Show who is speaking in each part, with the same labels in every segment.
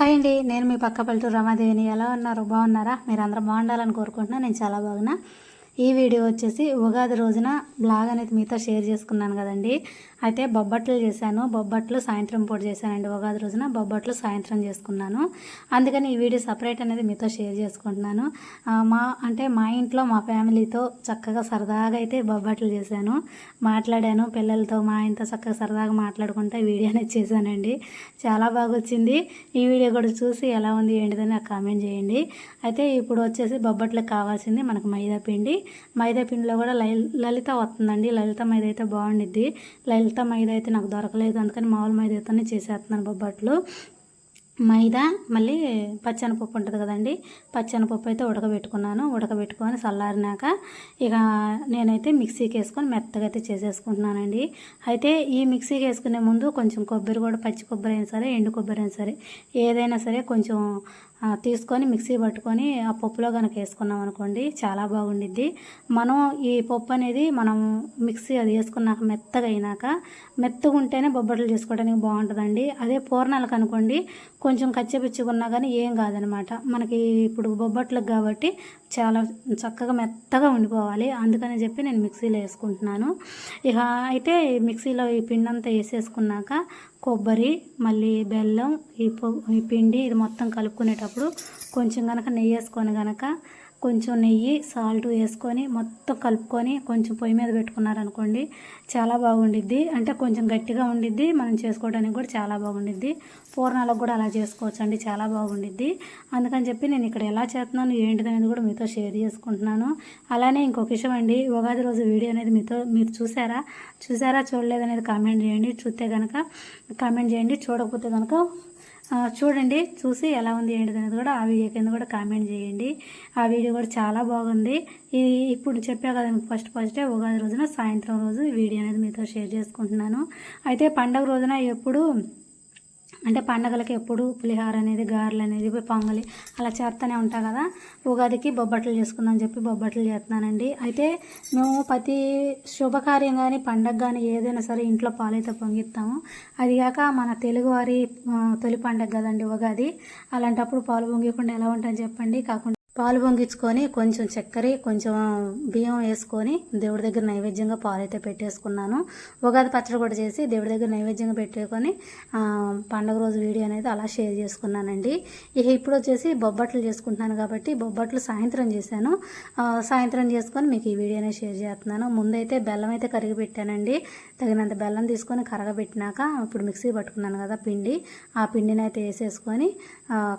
Speaker 1: Hi అండి. నేను మీ పక్క పల్లెటూరు రమాదేవిని. ఎలా ఉన్నారు? బాగున్నారా? మీరు బాగుండాలని కోరుకుంటున్నా. నేను చాలా బాగున్నా. ఈ వీడియో వచ్చేసి ఉగాది రోజున బ్లాగ్ అనేది మీతో షేర్ చేసుకున్నాను కదండి. అయితే బొబ్బట్లు చేశాను. బొబ్బట్లు సాయంత్రం పూట చేశానండి. ఉగాది రోజున బొబ్బట్లు సాయంత్రం చేసుకున్నాను. అందుకని ఈ వీడియో సపరేట్ అనేది మీతో షేర్ చేసుకుంటున్నాను. మా అంటే మా ఇంట్లో మా ఫ్యామిలీతో చక్కగా సరదాగా అయితే బొబ్బట్లు చేశాను. మాట్లాడాను. పిల్లలతో మా ఆయనతో చక్కగా సరదాగా మాట్లాడుకుంటే వీడియో అనేది చేశానండి. చాలా బాగా వచ్చింది ఈ వీడియో కూడా చూసి ఎలా ఉంది ఏంటిదని నాకు కామెంట్ చేయండి. అయితే ఇప్పుడు వచ్చేసి బొబ్బట్లకు కావాల్సింది మనకు మైదా పిండి. మైదా పిండిలో కూడా లలిత వస్తుందండి. లలిత మైదా అయితే బాగుండిద్ది. లలిత మైదా అయితే నాకు దొరకలేదు. అందుకని మామూలు మైదాతోనే చేసేస్తున్నాను బొబ్బట్లు మైదా మళ్ళీ పచ్చెనపప్పు ఉంటుంది కదండి. పచ్చెనపప్పు అయితే ఉడకబెట్టుకున్నాను. ఉడకబెట్టుకొని చల్లారినాక ఇక నేనైతే మిక్సీకి వేసుకొని మెత్తగా అయితే చేసేసుకుంటున్నానండి. అయితే ఈ మిక్సీకి వేసుకునే ముందు కొంచెం కొబ్బరి కూడా పచ్చి కొబ్బరి అయినా సరే ఎండు కొబ్బరి అయినా సరే ఏదైనా సరే కొంచెం తీసుకొని మిక్సీ పట్టుకొని ఆ పప్పులో కనుక వేసుకున్నాం అనుకోండి చాలా బాగుండిద్ది. మనం ఈ పప్పు అనేది మనం మిక్సీ అది వేసుకున్నాక మెత్తగా అయినాక మెత్తగా ఉంటేనే బొబ్బట్లు చేసుకోవడానికి బాగుంటుందండి. అదే పూర్ణాలకు అనుకోండి కొంచెం కచ్చపిచ్చుకున్నా కానీ ఏం కాదనమాట. మనకి ఇప్పుడు బొబ్బట్లకు కాబట్టి చాలా చక్కగా మెత్తగా ఉండిపోవాలి. అందుకని చెప్పి నేను మిక్సీలో వేసుకుంటున్నాను. ఇక అయితే మిక్సీలో ఈ పిండి అంతా వేసేసుకున్నాక కొబ్బరి మళ్ళీ బెల్లం ఈ పొ ఈ పిండి ఇది మొత్తం కలుపుకునేటప్పుడు కొంచెం కనుక నెయ్యి వేసుకొని కనుక కొంచెం నెయ్యి సాల్ట్ వేసుకొని మొత్తం కలుపుకొని కొంచెం పొయ్యి మీద పెట్టుకున్నారనుకోండి చాలా బాగుండిద్ది. అంటే కొంచెం గట్టిగా ఉండిద్ది మనం చేసుకోవడానికి కూడా చాలా బాగుండిద్ది. పూర్ణాలకు కూడా అలా చేసుకోవచ్చు అండి చాలా బాగుండిద్ది. అందుకని చెప్పి నేను ఇక్కడ ఎలా చేస్తున్నాను ఏంటిదనేది కూడా మీతో షేర్ చేసుకుంటున్నాను. అలానే ఇంకొక విషయం అండి ఉగాది రోజు వీడియో అనేది మీతో మీరు చూసారా? చూసారా? చూడలేదనేది కామెంట్ చేయండి. చూస్తే కనుక కామెంట్ చేయండి. చూడకపోతే కనుక చూడండి చూసి ఎలా ఉంది ఏంటిది అనేది కూడా ఆ వీడియో కింద కూడా కామెంట్ చేయండి. ఆ వీడియో కూడా చాలా బాగుంది. ఇది ఇప్పుడు చెప్పా కదా మీకు ఫస్ట్ ఫస్టే ఉగాది రోజున సాయంత్రం రోజు ఈ వీడియో అనేది మీతో షేర్ చేసుకుంటున్నాను. అయితే పండగ రోజున ఎప్పుడు అంటే పండగలకి ఎప్పుడు పులిహార అనేది గారెలు అనేది పొంగలి అలా చేస్తూనే ఉంటా కదా. ఉగాదికి బొబ్బట్లు చేసుకుందాం అని చెప్పి బొబ్బట్లు చేస్తున్నానండి అయితే మేము ప్రతి శుభకార్యం కానీ పండగ కానీ ఏదైనా సరే ఇంట్లో పాలైతే పొంగిస్తాము అదిగాక మన తెలుగువారి తొలి పండగ కదండి ఉగాది. అలాంటప్పుడు పాలు పొంగికుండా ఎలా ఉంటుంది చెప్పండి. కాకుండా పాలు పొంగించుకొని కొంచెం చక్కెర కొంచెం బియ్యం వేసుకొని దేవుడి దగ్గర నైవేద్యంగా పాలు అయితే పెట్టేసుకున్నాను. ఉగాది పచ్చడి కూడా చేసి దేవుడి దగ్గర నైవేద్యంగా పెట్టుకొని పండగ రోజు వీడియో అనేది అలా షేర్ చేసుకున్నానండి. ఇక ఇప్పుడు వచ్చేసి బొబ్బట్లు చేసుకుంటున్నాను కాబట్టి బొబ్బట్లు సాయంత్రం చేశాను. సాయంత్రం చేసుకొని మీకు ఈ వీడియో అనేది షేర్ చేస్తున్నాను. ముందైతే బెల్లం అయితే కరిగి పెట్టానండి. తగినంత బెల్లం తీసుకొని కరగబెట్టినాక ఇప్పుడు మిక్సీ పట్టుకున్నాను కదా పిండి. ఆ పిండిని అయితే వేసేసుకొని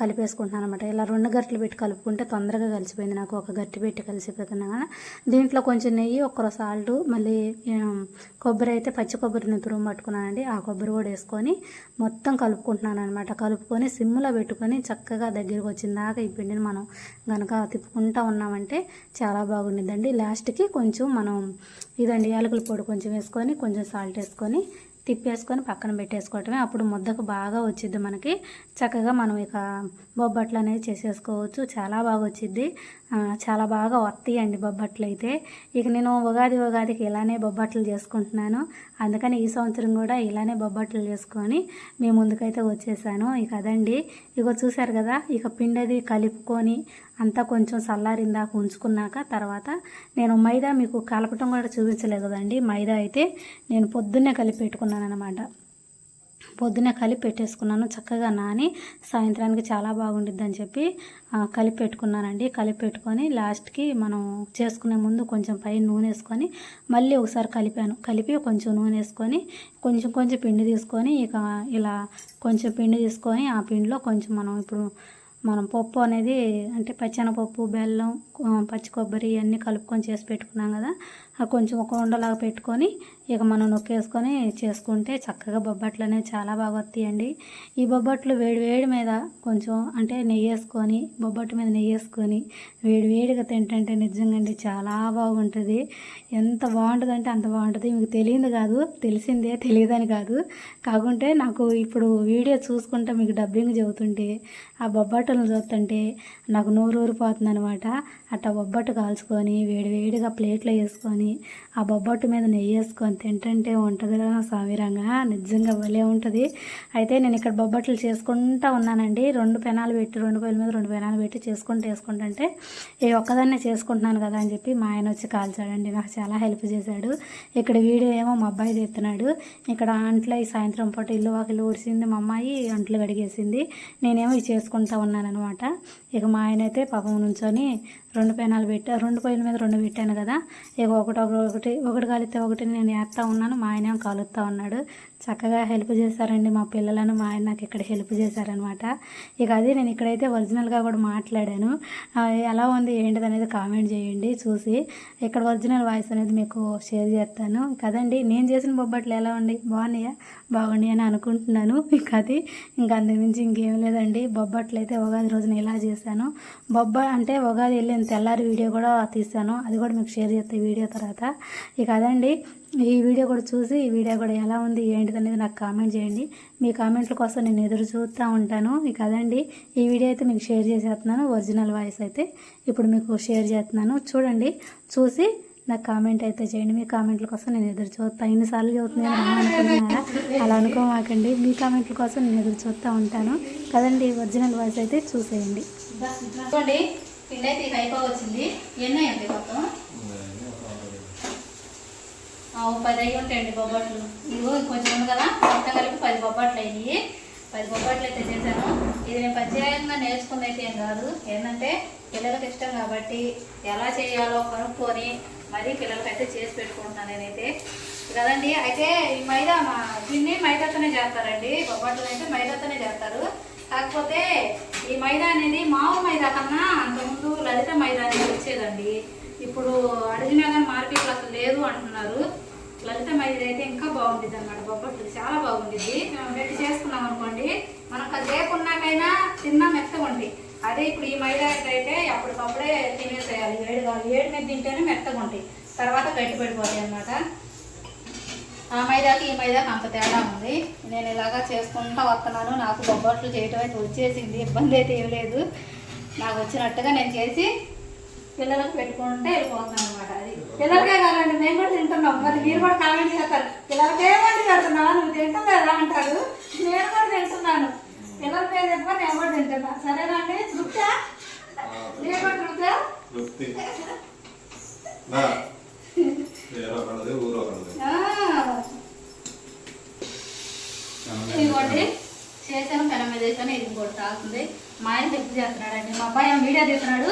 Speaker 1: కలిపేసుకుంటున్నాను అనమాట ఇలా రెండు గంటలు పెట్టి కలుపుకుంటే తొందరగా కలిసిపోయింది. నాకు ఒక గట్టి పెట్టి కలిసిపోతున్నా దీంట్లో కొంచెం నెయ్యి ఒక్కరో సాల్ట్ మళ్ళీ కొబ్బరి అయితే పచ్చి కొబ్బరిని తురుము పట్టుకున్నానండి. ఆ కొబ్బరి కూడా వేసుకొని మొత్తం కలుపుకుంటున్నాను అనమాట కలుపుకొని సిమ్లో పెట్టుకొని చక్కగా దగ్గరికి వచ్చిన దాకా ఈ పిండిని మనం గనక తిప్పుకుంటా ఉన్నామంటే చాలా బాగుండిద్దండి. లాస్ట్కి కొంచెం మనం ఇదండి యాలకుల పొడి కొంచెం వేసుకొని కొంచెం సాల్ట్ వేసుకొని తిప్పేసుకొని పక్కన పెట్టేసుకోవటమే. అప్పుడు ముద్దకు బాగా వచ్చిద్ది మనకి. చక్కగా మనం ఇక బొబ్బట్లు అనేది చేసేసుకోవచ్చు. చాలా బాగా వచ్చిద్ది. చాలా బాగా వస్తాయండి బొబ్బట్లు అయితే. ఇక నేను ఉగాది ఉగాదికి ఇలానే బొబ్బట్లు చేసుకుంటున్నాను. అందుకని ఈ సంవత్సరం కూడా ఇలానే బొబ్బట్లు చేసుకొని మీ ముందుకైతే వచ్చేసాను. ఇక అదండి. ఇక చూసారు కదా ఇక పిండది కలుపుకొని అంతా కొంచెం చల్లారిందాక ఉంచుకున్నాక తర్వాత నేను మైదా మీకు కలపటం కూడా చూపించలేదు కదండి. మైదా అయితే నేను పొద్దున్నే కలిపి పెట్టుకున్నాను అనమాట పొద్దునే కలిపి పెట్టేసుకున్నాను. చక్కగా నాని సాయంత్రానికి చాలా బాగుండిద్దని చెప్పి కలిపి పెట్టుకున్నానండి. కలిపి పెట్టుకొని లాస్ట్కి మనం చేసుకునే ముందు కొంచెం పైన నూనె వేసుకొని మళ్ళీ ఒకసారి కలిపాను. కలిపి కొంచెం నూనె వేసుకొని కొంచెం కొంచెం పిండి తీసుకొని ఇక ఇలా కొంచెం పిండి తీసుకొని ఆ పిండిలో కొంచెం మనం ఇప్పుడు మనం పప్పు అనేది అంటే పచ్చెనపప్పు బెల్లం పచ్చి కొబ్బరి ఇవన్నీ కలుపుకొని చేసి పెట్టుకున్నాం కదా. కొంచెం ఒక ఉండలాగా పెట్టుకొని ఇక మనం నొక్కేసుకొని చేసుకుంటే చక్కగా బొబ్బట్లు అనేవి చాలా బాగా వస్తాయండి. ఈ బొబ్బట్లు వేడి వేడి మీద కొంచెం అంటే నెయ్యి వేసుకొని బొబ్బట్టు మీద నెయ్యి వేసుకొని వేడి వేడిగా తింటుంటే నిజంగా అండి చాలా బాగుంటుంది. ఎంత బాగుంటుందంటే అంత బాగుంటుంది. మీకు తెలియదు కాదు తెలిసిందే తెలియదని కాదు. కాకుంటే నాకు ఇప్పుడు వీడియో చూసుకుంటే మీకు డబ్బింగ్ చెబుతుంటే ఆ బొబ్బట్టులను చూస్తుంటే నాకు నోరు ఊరిపోతుంది అనమాట అట్లా బొబ్బట్టు కాల్చుకొని వేడి వేడిగా ప్లేట్లో వేసుకొని
Speaker 2: వేసుకొని ఆ బొబ్బట్టు మీద నెయ్యి వేసుకొని తింటుంటే ఉంటుంది సామిరంగా నిజంగా భలే ఉంటుంది. అయితే నేను ఇక్కడ బొబ్బట్లు చేసుకుంటా ఉన్నానండి. రెండు పెనాలు పెట్టి రెండు పొయ్యిల మీద రెండు పెనాలు పెట్టి చేసుకుంటూ వేసుకుంటుంటే ఏ ఒక్కదాన్నే చేసుకుంటున్నాను కదా అని చెప్పి మా ఆయన వచ్చి కాల్చాడండి. నాకు చాలా హెల్ప్ చేశాడు. ఇక్కడ వీడియో ఏమో మా అబ్బాయి తెస్తున్నాడు. ఇక్కడ అంట్లో ఈ సాయంత్రం పూట ఇల్లు వాకిలు ఊడిసింది మా అమ్మాయి అంట్లు కడిగేసింది. నేనేమో ఇది చేసుకుంటా ఉన్నాను అనమాట ఇక మా ఆయన అయితే పాపం నుంచొని రెండు పెనాలు పెట్టా రెండు పొయ్యిల మీద రెండు పెట్టాను కదా. ఇక ఒకటి ఒకటి ఒకటి కాలితే ఒకటి నేను వేస్తూ ఉన్నాను. మా ఆయన ఏమో కాలుస్తూ ఉన్నాడు. చక్కగా హెల్ప్ చేశారండి మా పిల్లలను. మా ఆయన నాకు ఇక్కడ హెల్ప్ చేశారనమాట. ఇక అది నేను ఇక్కడైతే ఒరిజినల్గా కూడా మాట్లాడాను. ఎలా ఉంది ఏంటిది అనేది కామెంట్ చేయండి చూసి ఇక్కడ ఒరిజినల్ వాయిస్ అనేది మీకు షేర్ చేస్తాను. కదండి నేను చేసిన బొబ్బట్లు ఎలా ఉండి బాగున్నాయా? బాగుండి అని అనుకుంటున్నాను. ఇక అది ఇంకా అంతకుమించి ఇంకేం లేదండి. బొబ్బట్లు అయితే ఉగాది రోజున ఇలా చేశాను. బొబ్బ అంటే ఉగాది వెళ్ళింది నేను తెల్లారి వీడియో కూడా తీసాను అది కూడా మీకు షేర్ చేస్తాను వీడియో తర్వాత. ఇక అదండి. ఈ వీడియో కూడా చూసి ఈ వీడియో కూడా ఎలా ఉంది ఏంటిది అనేది నాకు కామెంట్ చేయండి. మీ కామెంట్ల కోసం నేను ఎదురు చూస్తూ ఉంటాను. ఇక అదండి. ఈ వీడియో అయితే మీకు షేర్ చేసేస్తున్నాను. ఒరిజినల్ వాయిస్ అయితే ఇప్పుడు మీకు షేర్ చేస్తున్నాను. చూడండి. చూసి నాకు కామెంట్ అయితే చేయండి. మీ కామెంట్ల కోసం నేను ఎదురు చూస్తాను ఎన్నిసార్లు చూస్తున్నాను అనుకుంటున్నారా? అలా అనుకోమాకండి. మీ కామెంట్ల కోసం నేను ఎదురు చూస్తూ ఉంటాను. కదండి. ఒరిజినల్ వాయిస్ అయితే చూసేయండి.
Speaker 1: చూడండి. పిండి అయితే ఇక అయిపోవచ్చింది. ఎన్ని అయ్యండి మొత్తం పది అయ్యి ఉంటాయండి బొబ్బట్లు. ఇదిగో కొంచెం ఉంది కదా. మొత్తం కలిపి పది బొబ్బట్లు అయినాయి. పది బొబ్బట్లు అయితే చేశాను. ఇది నేను ప్రత్యేకంగా నేర్చుకుంది అయితే ఏం కాదు. ఏంటంటే పిల్లలకు ఇష్టం కాబట్టి ఎలా చేయాలో కనుక్కొని మరీ పిల్లలకైతే చేసి పెట్టుకుంటున్నాను నేనైతే. కదండి అయితే ఈ మైదా మా దీన్ని మైదాతోనే చేస్తారండి. బొబ్బట్లు అయితే మైదాతోనే చేస్తారు. కాకపోతే ఈ మైదా అనేది మామూలు మైదా కన్నా అంతకుముందు లలిత మైదా అనేది వచ్చేదండి. ఇప్పుడు అడిగినా కానీ మార్కెట్లో అసలు లేదు అంటున్నారు. లలిత మైదా అయితే ఇంకా బాగుంటుంది అనమాట బొబ్బట్లు చాలా బాగుంటుంది మేము పెట్టి చేసుకున్నాం అనుకోండి మనకు అది లేకున్నాకైనా తిన్నా మెత్తగా ఉంటాయి అదే ఇప్పుడు ఈ మైదా అయితే అప్పటికప్పుడే తినేసేయాలి. ఏడు కాదు ఏడు మీద తింటేనే మెత్తగా ఉంటాయి తర్వాత గట్టిపడిపోతాయి అన్నమాట. అనమాట ఆ మైదాకి ఈ మైదాకి అంత తేడా ఉంది. నేను ఇలాగా చేసుకుంటా వస్తున్నాను. నాకు బొబ్బట్లు చేయటం అయితే వచ్చేసింది. ఇబ్బంది అయితే ఏం లేదు. నాకు వచ్చినట్టుగా నేను చేసి పిల్లలకు పెట్టుకుంటే వెళ్ళిపోతున్నాను అనమాట అది పిల్లలకే కాదండి మేము కూడా తింటున్నాం. మరి మీరు కూడా కామెంట్ చేస్తారు. పిల్లలకే వండి పెడుతున్నావా? నువ్వు తింటావు కదా అంటారు. నేను కూడా తింటున్నాను. పిల్లల పేరు చెప్ప నేను కూడా తింటున్నా. సరేనండి తృప్తా? నేను కూడా తృప్తా
Speaker 3: తృప్తి నా పేరు ఒకళ్ళది ఊరు ఒకళ్ళది
Speaker 1: ఆ. ఇదిగోండి చేశాను పెనం మీద వేసాను తాగుతుంది మా ఆయన హెల్ప్ చేస్తున్నాడు అండి మా అబ్బాయి వీడియో తీస్తున్నాడు.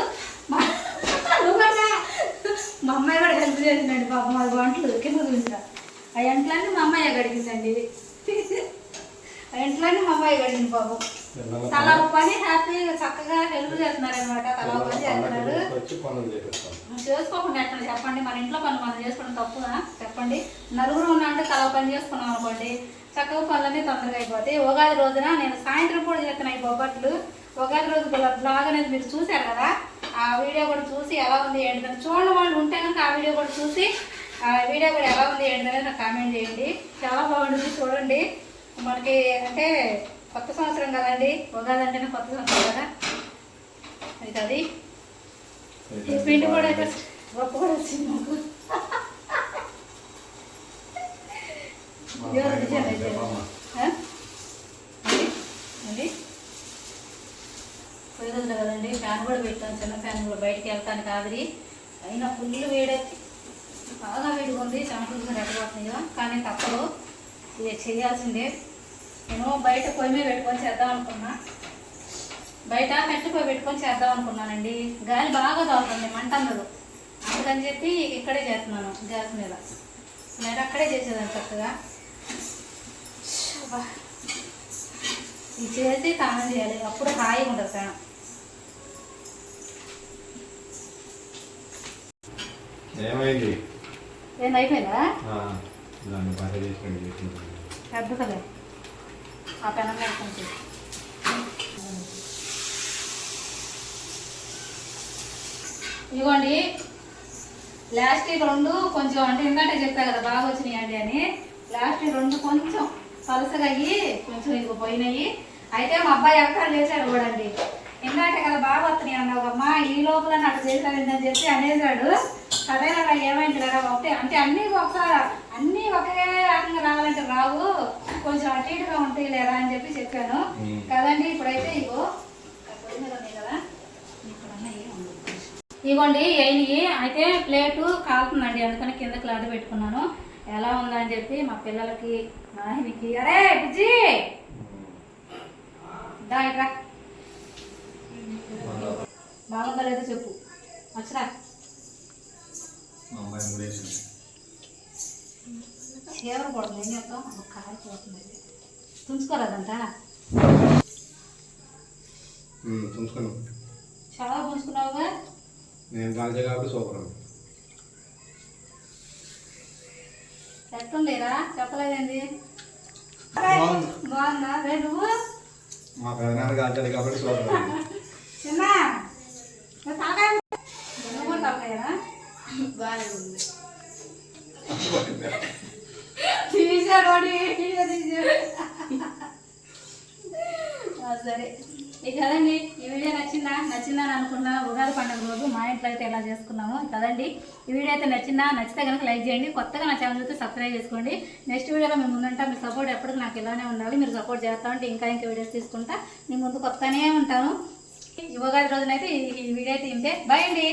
Speaker 1: మా. మా అమ్మాయి కూడా హెల్ప్ చేస్తున్నాడు పాపం. అది వంటలు కింద చూసిన ఆ ఎంట్లన్నీ మా అమ్మాయి గడిగిందండి ఆ ఎంట్లన్నీ మా అమ్మాయి గడిగింది పాపం. తల పని. హ్యాపీగా చక్కగా హెల్ప్ చేస్తున్నారు అనమాట తల పని చేస్తున్నారు చేసుకోకుండా ఎట్లా చెప్పండి? మన ఇంట్లో పని మనం చేసుకోవడం తప్పునా? చెప్పండి. నలుగురు ఉన్నా అంటే తల పని చేసుకున్నాం అనుకోండి. చక్కగా పనులన్నీ తొందరగా అయిపోతాయి. ఉగాది రోజున నేను సాయంత్రం పూట చేస్తున్నాయి బొబ్బట్లు. ఉగాది రోజు బ్లాగ్ అనేది మీరు చూశారు కదా? ఆ వీడియో కూడా చూసి ఎలా ఉంది ఏంటని చూడని వాళ్ళు ఉంటే కనుక ఆ వీడియో కూడా చూసి ఆ వీడియో కూడా ఎలా ఉంది ఏంటనేది నాకు కామెంట్ చేయండి. చాలా బాగుంటుంది చూడండి. మనకి అంటే కొత్త సంవత్సరం కదండి. ఉగాది అంటేనే కొత్త సంవత్సరం కదా? అది అది ఈ పిండి కూడా అయితే గొప్ప కూడా వచ్చింది నాకు ఎవరు నిజం అయితే? పొయ్యి రోజులు కదండి ఫ్యాన్ కూడా పెట్టాను చిన్న ఫ్యాన్ కూడా బయటకు వెళ్తాను కాదు అయినా ఫుల్ వేడెక్కి బాగా వేడిగా ఉంది చెమటలు రెట్టబడుతున్నాయో కానీ తప్పదు ఇది చేయాల్సిందే నేను బయట పొయ్యి మీద పెట్టుకొని చేద్దాం అనుకున్నా బయట మెట్టు పొయ్యి పెట్టుకొని చేద్దాం అనుకున్నానండి గాలి బాగా తాగుతుంది మంట అందరు అందుకని చెప్పి ఇక్కడే చేస్తున్నాను గ్యాస్ మీద నేను అక్కడే చేసేదాన్ని చక్కగా ఇది చేసి స్నానం చేయాలి. అప్పుడు హాయిగా ఉంటుంది స్నానం
Speaker 3: ఏమైంది?
Speaker 1: ఏంది అయిపోయిందా?
Speaker 3: చేసింది.
Speaker 1: అద్భుతమే ఆ పెనం కొంచెం ఇదిగోండి. లాస్ట్ రెండు కొంచెం అంటే ఇందాక చెప్పా కదా బాగా వచ్చినాయి అండి అని. లాస్ట్ రెండు కొంచెం పలసగా అయ్యి కొంచెం ఇంకో పోయినాయి అయితే మా అబ్బాయి ఎక్కడ చేశాడు అండి ఇందాక కదా బాగా వస్తున్నాయి అన్నావు అమ్మా ఈ లోపల నాకు చేశాడు అని చెప్పి అనేసాడు సరేనా ఏమైంది లేరా ఒకటే అంటే అన్నీ ఒకసారి అన్నీ ఒకే రకంగా రావాలంటే రావు. కొంచెం అటు ఇటుగా ఉంటాయి లేరా అని చెప్పి చెప్పాను. కదండి ఇప్పుడైతే ఇగో కదా. ఇగోండి ఎయిని అయితే ప్లేటు కాలుతుందండి అందుకని కింద క్లాత్ పెట్టుకున్నాను. ఎలా ఉందని చెప్పి మా పిల్లలకి మా ఆయనకి అరే బుజ్జి! దా ఇట్రా బాగుందా లేదో చెప్పు. వచ్చరా. చీర పడుతుంది ఏం తుంచుకోరాదంట
Speaker 3: చూసుకున్నాం
Speaker 1: చాలా పుంచుకున్నావుగా
Speaker 3: నేను కాల్చే కాబట్టి సూపర్
Speaker 1: ఎట్లుందిరా చెప్పలేదండి.
Speaker 3: బాగుంది.
Speaker 1: బాగుందా? రే నువ్వు?
Speaker 3: మా పెదనాన్న కాల్చాలి కాబట్టి
Speaker 1: చిన్న తీసాడు సరే. ఈ కదండి ఈ వీడియో నచ్చిందా? నచ్చిందని అనుకున్నా ఉగాది పండుగ రోజు మా ఇంట్లో అయితే ఎలా చేసుకున్నాము కదండి. ఈ వీడియో అయితే నచ్చిందా? నచ్చితే కనుక లైక్ చేయండి. కొత్తగా నా ఛానల్ చూస్తే సబ్స్క్రైబ్ చేసుకోండి. నెక్స్ట్ వీడియోలో మేము ముందుంటా మీ సపోర్ట్ ఎప్పటికీ నాకు ఇలానే ఉండాలి. మీరు సపోర్ట్ చేస్తా ఉంటే ఇంకా ఇంకా వీడియోస్ తీసుకుంటా. మీ ముందు కొత్తనే ఉంటాను. ఈ ఉగాది రోజునైతే ఈ వీడియో అయితే ఇంతే. బాయ్ అండి.